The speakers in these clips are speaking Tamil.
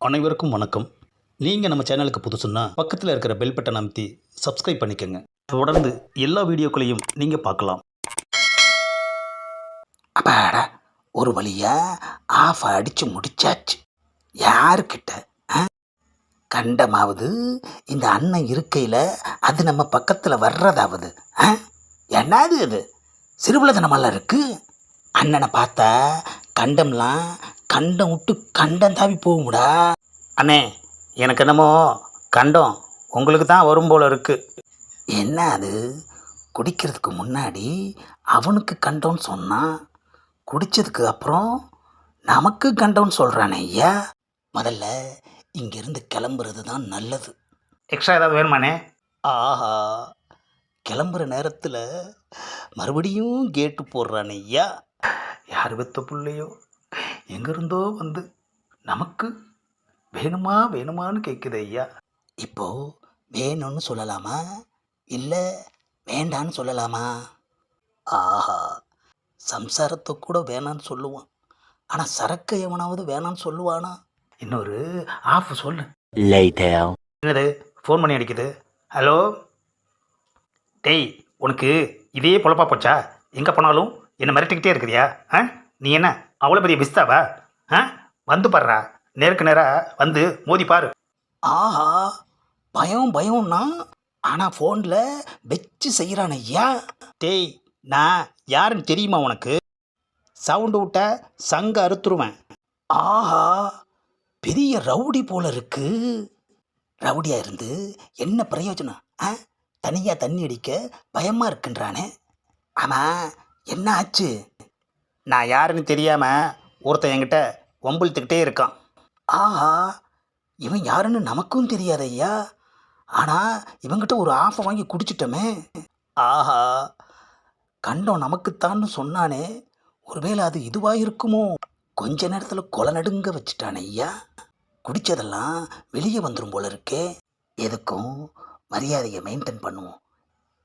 அனைவருக்கும் வணக்கம். நீங்கள் நம்ம சேனலுக்கு புதுசுன்னா பக்கத்தில் இருக்கிற பெல் பட்டன் அமைத்தி சப்ஸ்கிரைப் பண்ணிக்கோங்க. தொடர்ந்து எல்லா வீடியோக்களையும் நீங்கள் பார்க்கலாம். அப்பாடா ஒரு வழியா ஆஃப் அடித்து முடிச்சாச்சு. யாருக்கிட்ட ஆ? கண்டமாவது இந்த அண்ணன் இருக்கையில் அது நம்ம பக்கத்தில் வர்றதாவது ஆ? என்னது அது சிறுபுலதனமெல்லாம் இருக்குது அண்ணனை பார்த்தா கண்டம்லாம் கண்டம் விட்டு கண்டம் தாவி போகும்டா. அண்ணே எனக்கு என்னமோ கண்டம் உங்களுக்கு தான் வரும் போல இருக்கு. என்ன அது? குடிக்கிறதுக்கு முன்னாடி அவனுக்கு கண்டோன்னு சொன்னான் குடித்ததுக்கு அப்புறம் நமக்கு கண்டோன்னு சொல்கிறானே ஐயா. முதல்ல இங்கேருந்து கிளம்புறது தான் நல்லது. எக்ஸ்ட்ரா ஏதாவது வேணுமாண்ணே? ஆஹா கிளம்புற நேரத்தில் மறுபடியும் கேட்டு போடுறானே ஐயா. யார் வித்த பிள்ளையோ? எங்கிருந்தோ வந்து நமக்கு வேணுமா வேணுமான்னு கேட்குது ஐயா. இப்போ வேணும்னு சொல்லலாமா? இல்லை வேண்டான்னு சொல்லலாமா? ஆஹா சம்சாரத்தை கூட வேணான்னு சொல்லுவான். ஆனால் சரக்கு எவனாவது வேணான்னு சொல்லுவானா? இன்னொரு ஆஃப் சொல்லு. என்னது? ஃபோன் பண்ணி அடிக்குது. ஹலோ டேய் உனக்கு இதே பொழப்பா போச்சா? எங்கே போனாலும் என்னை மிரட்டிக்கிட்டே இருக்கிறியா? ஆ? நீ என்ன? அவ்வளோ பெரிய பிஸ்தாவா ஆ? வந்து பாடுறா நேருக்கு நேராக வந்து மோதி பாரு. ஆஹா பயம் பயம்னா? ஆனால் ஃபோனில் வச்சு செய்கிறான் ஐயா டேய் நான் யாருன்னு தெரியுமா உனக்கு? சவுண்டு விட்ட சங்க அறுத்துருவேன். ஆஹா பெரிய ரவுடி போல இருக்கு. ரவுடியாக இருந்து என்ன பிரயோஜனம்? ஆ? தனியாக தண்ணி அடிக்க பயமாக இருக்குன்றானே. ஆமாம் என்ன ஆச்சு? நான் யாருன்னு தெரியாமல் ஒருத்தன் என்கிட்ட வம்பிழுத்துக்கிட்டே இருக்கான். ஆஹா இவன் யாருன்னு நமக்கும் தெரியாது ஐயா. ஆனால் இவங்கிட்ட ஒரு ஆஃபை வாங்கி குடிச்சிட்டோமே. ஆஹா கண்டம் நமக்குத்தான்னு சொன்னானே. ஒருவேளை அது இதுவாக இருக்குமோ? கொஞ்ச நேரத்தில் கொலை நடுங்க வச்சுட்டானே ஐயா. குடித்ததெல்லாம் வெளியே வந்துடும் போல இருக்கே. எதுக்கும் மரியாதையை மெயின்டைன் பண்ணுவோம்.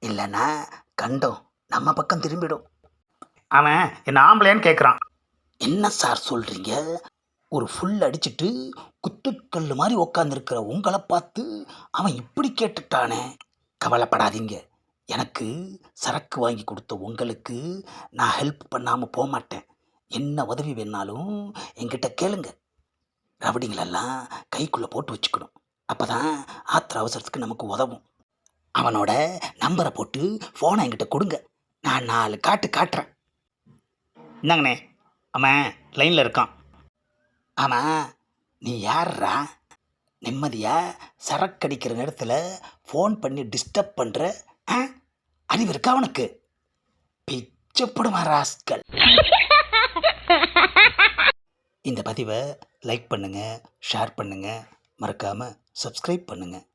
இல்லைன்னா கண்டம் நம்ம பக்கம் திரும்பிடும். அவன் என்ன ஆம்பளைன்னு கேட்குறான் என்ன சார் சொல்கிறீங்க ஒரு ஃபுல் அடிச்சிட்டு குத்துக்கல் மாதிரி உக்காந்துருக்கிற உங்களை பார்த்து அவன் இப்படி கேட்டுட்டானே. கவலைப்படாதீங்க. எனக்கு சரக்கு வாங்கி கொடுத்த உங்களுக்கு நான் ஹெல்ப் பண்ணாமல் போக மாட்டேன். என்ன உதவி வேணாலும் என்கிட்ட கேளுங்க. ரவடிங்களெல்லாம் கைக்குள்ளே போட்டு வச்சுக்கணும். அப்போ தான் ஆத்திர அவசரத்துக்கு நமக்கு உதவும். அவனோட நம்பரை போட்டு ஃபோனை என்கிட்ட கொடுங்க. நான் நாலு காட்டு காட்டுறேன். இந்தாங்கண்ணே. அவன் லைனில் இருக்கான். ஆமாம் நீ யார்ரா நிம்மதியாக சரக்கடிக்கிற நேரத்தில் ஃபோன் பண்ணி டிஸ்டர்ப் பண்ணுற ஆ? அறிவு இருக்கா அவனுக்கு பிச்சப்படுமா ராஸ்கல். இந்த பதிவை லைக் பண்ணுங்கள் ஷேர் பண்ணுங்கள் மறக்காமல் சப்ஸ்கிரைப் பண்ணுங்கள்